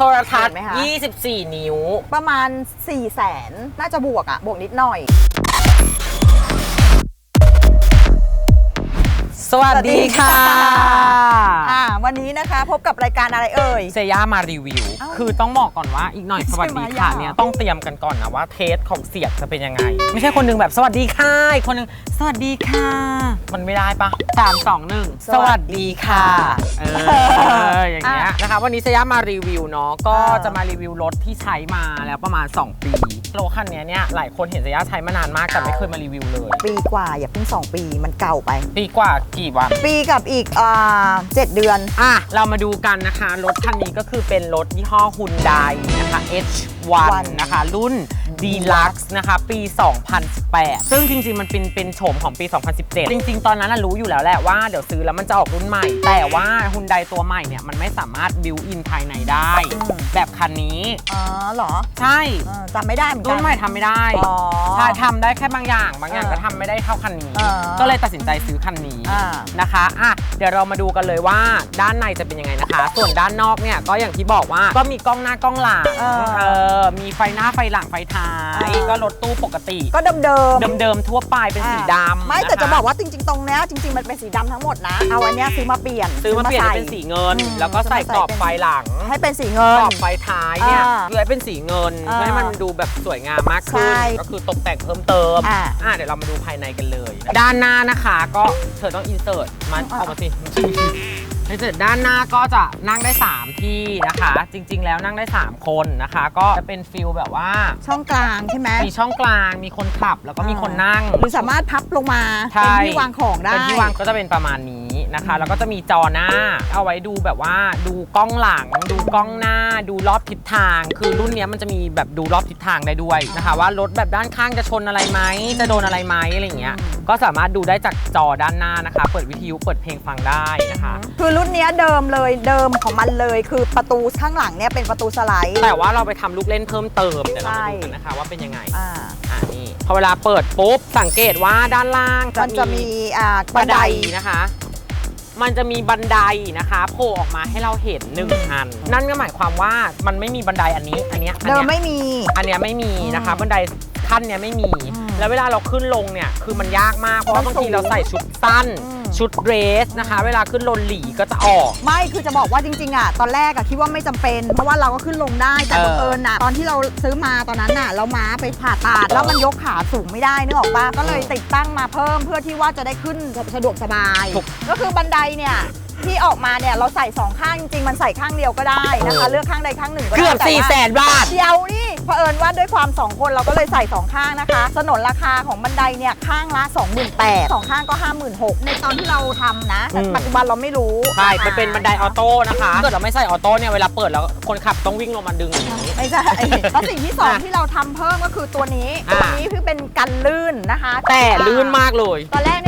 โทรทัศน์ เห็นไหมคะ 24 นิ้ว ประมาณ4 0 0แสนน่าจะบวกอะบวกนิดหน่อย สวัสดีค่ะอ่าวันนี้นะคะพบกับรายการอะไรเอ่ย เซย่ามารีวิวเอ้าคือต้องบอกก่อนว่าอีกหน่อยไม่สใช่วัสดีค่ะมายาเนี่ยต้องเตรียมกันก่อนนะว่าเทสของเสียงจะเป็นยังไง ไม่ใช่คนหนึงแบบสวัสดีค่ะอีกคนหนึงสวัสดีค่ะ มันไม่ได้ปะสามสองหนึ่งสวัสดีค่ะเอออย่างเงี้ยนะคะ วันนี้เซย่ามารีวิวเนาะก็จะมารีวิวรถที่ใช้มาแล้วประมาณ 2 ปี รถคันเนี้ยเนี่ยหลายคนเห็นเซย่าใช้มานานมากแต่ไม่เคยมารีวิวเลย ปีกว่าอย่าเพิ่งสองปีมันเก่าไป ปีกว่ากี่วัน ปีกับอีกอ่าเจ็ดเดือน อะ เรามาดูกันนะคะ รถคันนี้ก็คือเป็นรถยี่ห้อ Hyundai นะคะ H1 นะคะ รุ่น Deluxe นะคะ ปี 2018 ซึ่งจริงๆ มันเป็นเป็นโฉมของปี 2017 จริง ๆ ตอนนั้นนะรู้อยู่แล้วแหละว่าเดี๋ยวซื้อแล้วมันจะออกรุ่นใหม่ แต่ว่า Hyundai ตัวใหม่เนี่ย มันไม่สามารถ build in ภายในได้อืมแบบคันนี้ อ๋อเหรอ ใช่เออจำไม่ได้เหมือนกัรุ่นใหม่ทำไม่ได้อ๋อใช่ทำได้แค่บางอย่าง บางอย่างเออก็ทำไม่ได้เท่าคันนี้ เออ ก็เลยตัดสินใจซื้อคันนี้ อ่า นะคะอะเดี๋ยวเรามาดูกันเลยว่าด้านในจะเป็นยังไงนะคะ ส่วนด้านนอกเนี่ยก็อย่างที่บอกว่าก็มีกล้องหน้า กล้องหลังเออ เออมีไฟหน้าไฟหลังไฟท้ายเออก็รถตู้ปกติ ก็เดิมเดิมเดิมๆทั่วไปเป็นสีดำไม่แต่นคจะบอกว่าจริง ๆ ตรงเนี้ยจริง ๆ มันเป็นสีดำทั้งหมดนะ เอาอันเนี้ยซื้อมาเปลี่ยนซื้อมาเปลี่ยนให้ใส่เป็นสีเงิน อืมแล้วก็ใส่ซื้อมาใส่กรอบไฟหลังให้เป็นสีเงิกนรอบไฟท้ายเนี่ยอ่าเลยเป็นสีเงินอ่าเพื่อให้มันดูแบบสวยงามมากขึ้น ใช่ก็คือตกแต่งเพิ่มเติมอ่า อะเดี๋ยวเรามาดูภายในกันเลย ด้านหน้านะคะก็เธอต้องอินเสิร์ตมันอ่าออกมาสิ ในเสร็จด้านหน้าก็จะนั่งได้ 3 ที่นะคะ จริง ๆ แล้วนั่งได้ 3 คนนะคะ ก็จะเป็นฟิลแบบว่า ช่องกลางใช่ไหมมีช่องกลางมีคนขับแล้วก็มีคนนั่ง หรือสามารถพับลงมาใช่เป็นที่วางของได้เป็นที่วางก็จะเป็นประมาณนี้ นะคะ แล้วก็จะมีจอหน้า เอาไว้ดูแบบว่าดูกล้องหลัง ดูกล้องหน้า ดูรอบทิศทาง คือรุ่นเนี้ยมันจะมีแบบดูรอบทิศทางได้ด้วยนะคะ ว่ารถแบบด้านข้างจะชนอะไรไหมจะโดนอะไรไหมอะไรอย่างเงี้ยก็สามารถดูได้จากจอด้านหน้านะคะ เปิดวิทยุเปิดเพลงฟังได้นะคะ คือรุ่นเนี้ยเดิมเลยเดิมของมันเลยคือประตูข้างหลังเนี่ยเป็นประตูสไลด์ แต่ว่าเราไปทำลูกเล่นเพิ่มเติมเดี๋ยวเรามาใช่ดูกันนะคะว่าเป็นยังไงอ่าอ่านี่พอเวลาเปิดปุ๊บสังเกตว่าด้านล่างจะมันจะมีมีอ่าบับันนไดไดนะคะ มันจะมีบันไดนะคะโผล่ออกมาให้เราเห็นหนึ่งอัน นั่นก็หมายความว่ามันไม่มีบันไดอันนี้อันเนี้ยอันเดิมเนี้ยไม่มี อันเนี้ยไม่มีนะคะอืมบันไดขั้นเนี้ยไม่มีอืมแล้วเวลาเราขึ้นลงเนี่ยคือมันยากมากเพราะว่ามับานงสูงทีเราใส่ชุดสั้น อืม ชุดเดรสนะคะ เวลาขึ้นลนหลีก็จะออก ไม่คือจะบอกว่าจริงๆอะตอนแรกอะคิดว่าไม่จำเป็น เพราะว่าเราก็ขึ้นลงได้แต่เออบังเอิญอะตอนที่เราซื้อมาตอนนั้นน่ะเราม้าไปผ่าตัดแล้วมันยกขาสูงไม่ได้นึกออกปะก็เลยติดตั้งมาเพิ่มเพื่อที่ว่าจะได้ขึ้นสะดวกสบาย ถูก ก็คือบันไดเนี่ย ที่ออกมาเนี่ยเราใส่สองข้างจริงๆมันใส่ข้างเดียวก็ได้นะคะเออเลือกข้างใดข้างหนึ่งก็ได้เกือบแต่4ี่ว่าแสนบาท เดียวนี่เผอิญว่าด้วยความ 2 คนเราก็เลยใส่ 2 ข้างนะคะ สนนราคาของบันไดเนี่ยข้างละ 28,000สองข้างก็ 56,000ในตอนที่เราทำนะแต่อืม ปัจจุบันเราไม่รู้ใช่ มันเป็นบันไดออโต้นะคะถ้าเกิดเราไม่ใส่ออโต้เนี่ย เวลาเปิดแล้วคนขับต้องวิ่งลงมาดึงอย่างนี้ ไม่ใช่แล้วสิ่งที่สองอะที่เราทำเพิ่มก็คือตัวนี้ อะ ตัวนี้คือเป็นกันลื่นนะคะแต่ลื่นมากเลย ตอนแรกเนี่ย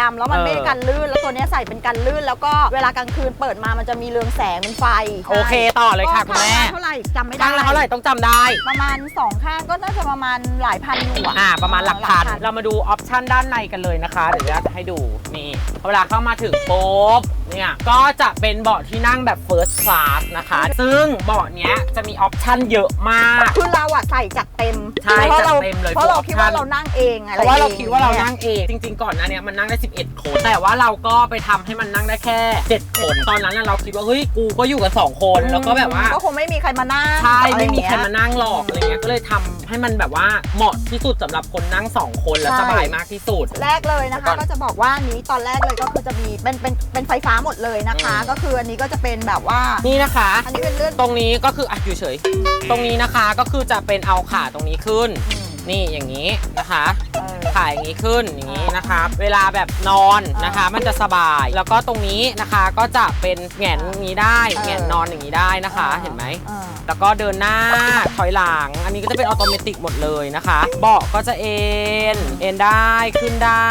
ดำแล้วมันเออไม่ได้กันลื่น แล้วตัวเนี้ยใส่เป็นกันลื่น แล้วก็เวลากลางคืนเปิดมามันจะมีเรืองแสงเป็นไฟโอเคต่อเลยค่ะคุณแม่ข้างละเท่าไหร่จำไม่ได้ ข้างละเท่าไหร่ต้องจำได้ ประมาณสองข้างก็น่าจะประมาณหลายพันอยู่อะอ่า ประมาณหลักพัน เรามาดูออปชันด้านในกันเลยนะคะ เดี๋ยวจะให้ดู นี่พอเวลาเข้ามาถึงปุ๊บ เนี่ย ก็จะเป็นเบาะที่นั่งแบบ First Class นะคะ ซึ่งเบาะเนี้ยจะมีออปชันเยอะมาก คือเราอะใส่จัดเต็มใช่เพราะเราจัดเต็มเลยเพราะเราทุกคิดว่า option เรานั่งเองอะเพราะว่าเราคิดว่าเราไอย่นั่งเอง จริงๆ ก่อนหนะเนี่ยมันนั่งได้ 11 คน แต่ว่าเราก็ไปทำให้มันนั่งได้แค่ 7 คน ตอนนั้นน่ะเราคิดว่าเฮ้ยกูก็อยู่กัน 2 คน แล้วก็แบบว่า ก็คงไม่มีใครมานั่งใช่ อะไม่มีอย่งใครเงี้ยมานั่งหรอกอะไรเงี้ย ก็เลยทำให้มันแบบว่าเหมาะที่สุดสำหรับคนนั่ง 2 คนและใช่ สบายมากที่สุด แรกเลยนะก่คะอน ก็จะบอกว่าอันนี้ตอนแรกเลยก็คือจะมีเป็นเป็นเป็นไฟฟ้าหมดเลยนะคะอืมก็คืออันนี้ก็จะเป็นแบบว่า นี่นะคะ อันนี้เป็นเลื่อนตรงนี้ก็คืออะอยู่เฉย ตรงนี้นะคะก็คือจะเป็นเอาขาตรงนี้ขึ้นอืม นี่อย่างนี้นะคะเออขาอย่างนี้ขึ้นอย่างนี้นะคะเวลาแบบนอนนะคะ มันจะสบาย แล้วก็ตรงนี้นะคะก็จะเป็นแหงนอย่างนี้ได้เออแหงนนอนอย่างนี้ได้นะคะ เห็นไหมเออแล้วก็เดินหน้าถอยหลัง อันนี้ก็จะเป็นออโตเมติกหมดเลยนะคะ เบาะก็จะเอ็นเอ็นได้ขึ้นได้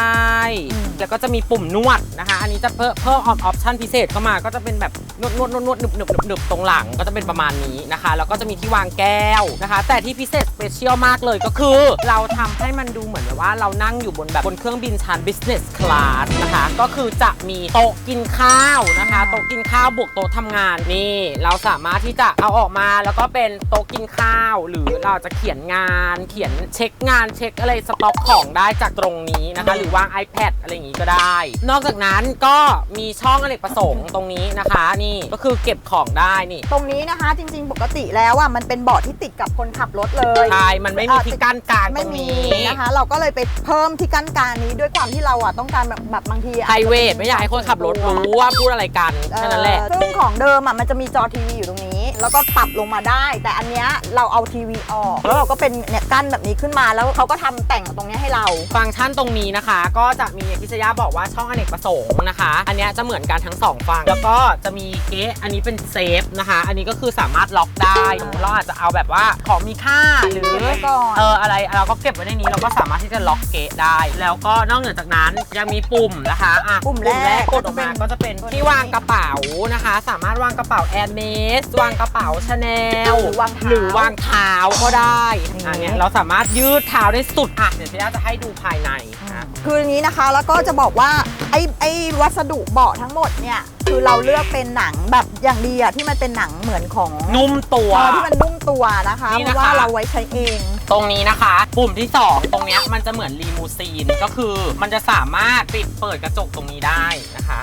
แล้วก็จะมีปุ่มนวดนะคะ อันนี้จะเพิ่มเพิ่มออปชั่นพิเศษเข้ามาก็จะเป็นแบบนวดนวดนวดนวดหนึบหนึบหนึบหนึบตรงหลังก็จะเป็นประมาณนี้นะคะ แล้วก็จะมีที่วางแก้วนะคะ แต่ที่พิเศษสเปเชียลมากเลยก็คือเราทำให้มันดูเหมือนแบบว่าเรานั่งอยู่บนแบบบนเครื่องบินชั้น business class นะคะ ก็คือจะมีโต๊ะกินข้าวนะคะ โต๊ะกินข้าวบวกโต๊ะทำงานนี่ เราสามารถที่จะเอาออกมาแล้วก็เป็นโต๊ะกินข้าว หรือเราจะเขียนงาน เขียนเช็คงานเช็คอะไรสต็อกของได้จากตรงนี้นะคะ หรือวาง iPad อะไรอย่างนี้ก็ได้ นอกจากนั้นก็มีช่องอเนกประสงค์ตรงนี้นะคะ นี่ก็คือเก็บของได้นี่ตรงนี้นะคะจริงๆ ปกติแล้วอะมันเป็นเบาะที่ติดกับคนขับรถเลย ใช่มันไม่มีที่กั้นกลางตไม่รงมีนี้ นะคะ เราก็เลยไปเพิ่มที่กั้นกลางนี้ด้วยความที่เราอะต้องการแบบแบบบางทีไพรเวทไม่อยากให้คนขับรถรู้ว่าพูดอะไรกันเออแค่นั้นแหละซึ่งของเดิมอะมันจะมีจอทีวีอยู่ตรงนี้ แล้วก็ปรับลงมาได้ แต่อันเนี้ยเราเอาทีวีออกแล้วเราก็เป็นเนี่ยกั้นแบบนี้ขึ้นมาแล้วเขาก็ทำแต่งตรงเนี้ยให้เรา ฟังก์ชันตรงนี้นะคะ ก็จะมีอย่างที่ชยาบอกว่าช่องอเนกประสงค์นะคะ อันเนี้ยจะเหมือนกันทั้งสองฝั่งแล้วก็จะมีเก๊ะอันนี้เป็นเซฟนะคะ อันนี้ก็คือสามารถล็อกได้สมมติเราอาจจะเอาแบบว่าของมีค่าหรือ เก็บไว้ก่อน เอออะไรเราก็เก็บไว้ในนี้เราก็สามารถที่จะล็อกเก๊ะได้ แล้วก็นอกเหนือจากนั้นยังมีปุ่มนะคะอะปุ่มแรกกดออกมาก็จะเป็นตัวนี้ที่วางกระเป๋านะคะ สามารถวางกระเป๋าแอร์เมสวางกระเป๋าชาแนลหรือวางเท้า หรือวางเท้าก็ได้นี่อันเนี้ยเราสามารถยืดเท้าได้สุดอะเดี๋ยวพี่ย่าจะให้ดูภายในอะ คืออย่างนี้นะคะแล้วก็จะบอกว่าไอ้ไอ้วัสดุเบาะทั้งหมดเนี่ยคือเราเลือกเป็นหนังแบบอย่างดีอะที่มันเป็นหนังเหมือนของนุ่มตัว เออที่มันนุ่มตัวนะคะนี่เพนะคะ ราะว่าเราไว้ใช้เอง ตรงนี้นะคะ ปุ่มที่ 2 ตรงเนี้ยมันจะเหมือนรีมูซีนก็คือ มันจะสามารถปิดเปิดกระจกตรงนี้ได้นะคะ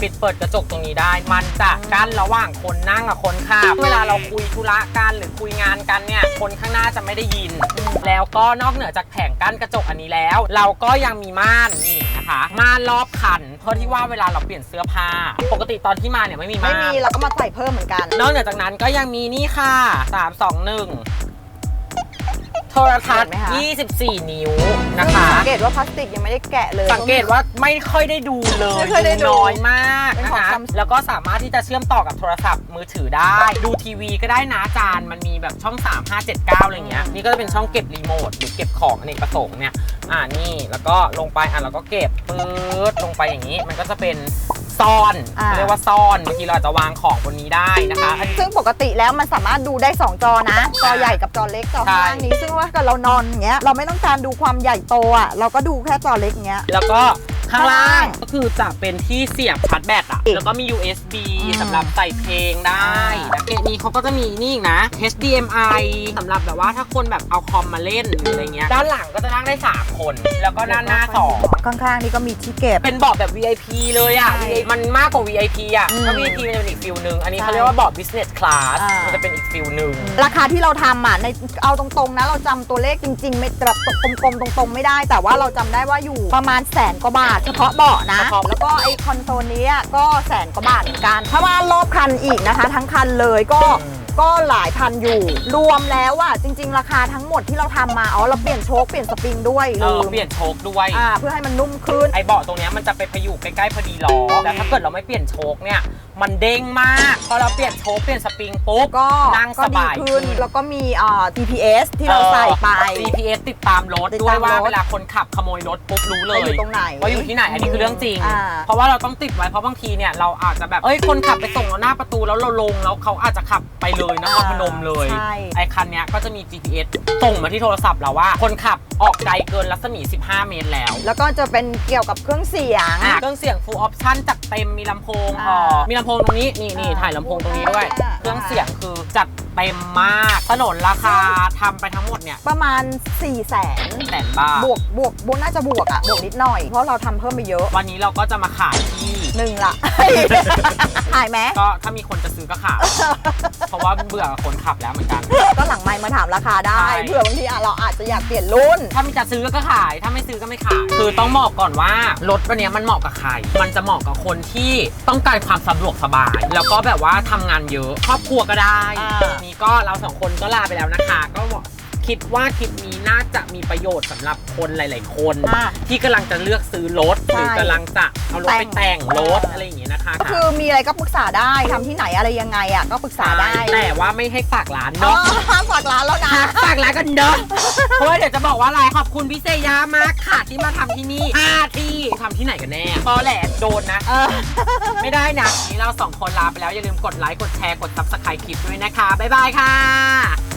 ปิดเปิดกระจกตรงนี้ได้ มันจะกั้นระหว่างคนนั่งกับคนขับ เวลาเราคุยธุระกันหรือคุยงานกันเนี่ย คนข้างหน้าจะไม่ได้ยิน แล้วก็นอกเหนือจากแผงกั้นกระจกอันนี้แล้ว เราก็ยังมีม่านนี่นะคะม่านรอบคัน เพื่อที่ว่าเวลาเราเปลี่ยนเสื้อผ้า ปกติตอนที่มาเนี่ยไม่มีไม่ม่านมีเราก็มาใส่เพิ่มเหมือนกัน นอกเหนือจากนั้นก็ยังมีนี่ค่ะ3 2 1 โทรทัศน์เห็นไหมคะ24 นิ้วนะคะ สังเกตว่าพลาสติกยังไม่ได้แกะเลย สังเกตว่าไม่ค่อยได้ดูเลยไม่ค่อยได้ดูน้อยมากเป็นนะของคะ Samsung แล้วก็สามารถที่จะเชื่อมต่อกับโทรศัพท์มือถือได้ ดูทีวีก็ได้นะจานมันมีแบบช่อง 3 5 7 9 อะไรเงี้ย นี่ก็จะเป็นช่องเก็บรีโมทหรือเก็บของอเนกประสงค์เนี่ย อ่านี่แล้วก็ลงไปอะเราก็เก็บปื๊ดลงไปอย่างนี้ มันก็จะเป็น ซ่อนอ่า เขาเรียกว่าซ่อนบางทีเราอาจจะวางของบนนี้ได้นะคะอันนี้ซึ่งปกติแล้วมันสามารถดูได้ 2 จอนะ จอใหญ่กับจอเล็กจอข้างล่างนี้ ซึ่งว่าถ้าเกิดเรานอนอย่างเงี้ยเราไม่ต้องการดูความใหญ่โตอะเราก็ดูแค่จอเล็กเงี้ย แล้วก็ ข้างล่าข้างล่างงก็คือจะเป็นที่เสียบชาร์จแบตอะอีกแล้วก็มี USB อืมสำหรับใส่เพลงได้อ่าแล้วเกมนี้เขาก็จะมีนี่อีกนะ HDMI สำหรับแบบว่าถ้าคนแบบเอาคอมมาเล่นหรืออะไรเงี้ยด้านหลังก็จะนั่งได้ 3 คน แล้วก็ด้านหน้า 2 ข้างๆนี่ก็มีที่เก็บ เป็นเบาะแบบ VIP เลยอะใช่มันมากกว่า VIP อะอืมถ้า VIP มันจะเป็นอีกฟิลหนึ่งอันนี้ใช่เขาเรียกว่าเบาะ business class อ่ามั มันจะเป็นอีกฟิลหนึ่งราคาที่เราทำอะในเอาตรงๆนะเราจำตัวเลขจริง ๆ ไม่แบบกลมๆตรงๆ ไม่ได้ แต่ว่าเราจำได้ว่าอยู่ประมาณแสนกว่าบาทเฉพาะเบาะนะ เฉพาะ แล้วก็ไอคอนโซลนี้อะก็แสนกว่าบาทเหมือนกันถ้ามารอบคันอีกนะคะ ทั้งคันเลยก็ก็หลายพันอยู่ รวมแล้วอะจริง ๆ ราคาทั้งหมดที่เราทำมาอ๋อเราเปลี่ยนโชคเปลี่ยนสปริงด้วยเอลือมเปลี่ยนโชคด้วย อ่าเพื่อให้มันนุ่มขึ้น ไอเบาะตรงเนี้ยมันจะไปพอยู่ใกล้ๆพอดีล้อแล้วถ้าเกิดเราไม่เปลี่ยนโชคเนี่ย มันเด้งมากพอเราเปลี่ยนโชคเปลี่ยนสปริงปุ๊บก็นั่งก็สดีบายขึ้นขึ้นแล้วก็มีอ่า GPS ที่เราใส่ไป เออ GPS ติดตามรถติดด้วยตามรถว่าเวลาคนขับขโมยรถปุ๊บรู้เลว่ายอยู่ตรงไหนว่าอยู่ที่ไหนอันนี้คือเรื่องจริง อ่า เพราะว่าเราต้องติดไว้เพราะบางทีเนี่ยเราอาจจะแบบเอ้ยคนขับไปส่งเราหน้าประตูแล้วเราลงแล้วเขาอาจจะขับไปเลยนครพนมเลย ใช่ ไอ้คันเนี้ยก็จะมี GPS ส่งมาที่โทรศัพท์เราว่า คนขับออกไกลเกินรัศมี 15 เมตรแล้วแล้วก็จะเป็นเกี่ยวกับเครื่องเสียง อะเครื่องเสียง full option จัดเต็มมีลำโพงอ่าออกมีลำโพงตรงนี้นี่นี่อ่าถ่ายลำโพงตรงนี้ด้วยอ่าเครื่องเสียงคือจัด เต็มมากถนนราคาทำไปทั้งหมดเนี่ยประมาณ4 0 0แสนแสนบาทบวกบวกบวกน่าจะบวกอะบวกนิดหน่อย เพราะเราทำเพิ่มไปเยอะวันนี้เราก็จะมาขายที่ หนึ่งละขายไหมก็ถ้ามีคนจะซื้อก็ขายเพราะว่าเบื่อกับคนขับแล้วเหมือนกัน ก็หลังไมค์มาถามราคาได้ใช่ เผื่อบางทีอะเราอาจจะอยากเปลี่ยนรุ่น ถ้ามีจะซื้อก็ขาย ถ้าไม่ซื้อก็ไม่ขาย คือต้องบอกก่อนว่ารถวันนี้มันเหมาะกับใคร มันจะเหมาะกับคนที่ต้องการความสะดวกสบาย แล้วก็แบบว่าทำงานเยอะ ครอบครัวก็ได้ อ่านี่ก็เราสองคนก็ลาไปแล้วนะคะ ก็คิดว่าคลิปนี้น่าจะมีประโยชน์สำหรับคนหลาย ๆ คน อะที่กำลังจะเลือกซื้อรถหรือใช่กำลังจะเอารถไปแต่แต่ง งรถอะไรอย่างเงี้ยนะคะก็คือมีอะไรก็ปรึกษาได้ทำที่ไหนอะไรยังไงอะก็ปรึกษาได้แต่ว่าไม่ให้ฝากร้านอ๋อเนาะฝากร้าน แล้วนะฝากร้านกันเนาะเพราะว่าเดี๋ยวจะบอกว่าอะไรขอบคุณพี่เซยามากค่ะที่มาทำที่นี่ห้าที่ทำที่ไหนกันแน่พอแหละโดนนะ เออ ไม่ได้นะนี่เราสองคนลาไปแล้วอย่าลืมกดไลค์กดแชร์กด subscribe คลิปด้วยนะคะ บ๊ายบายค่ะ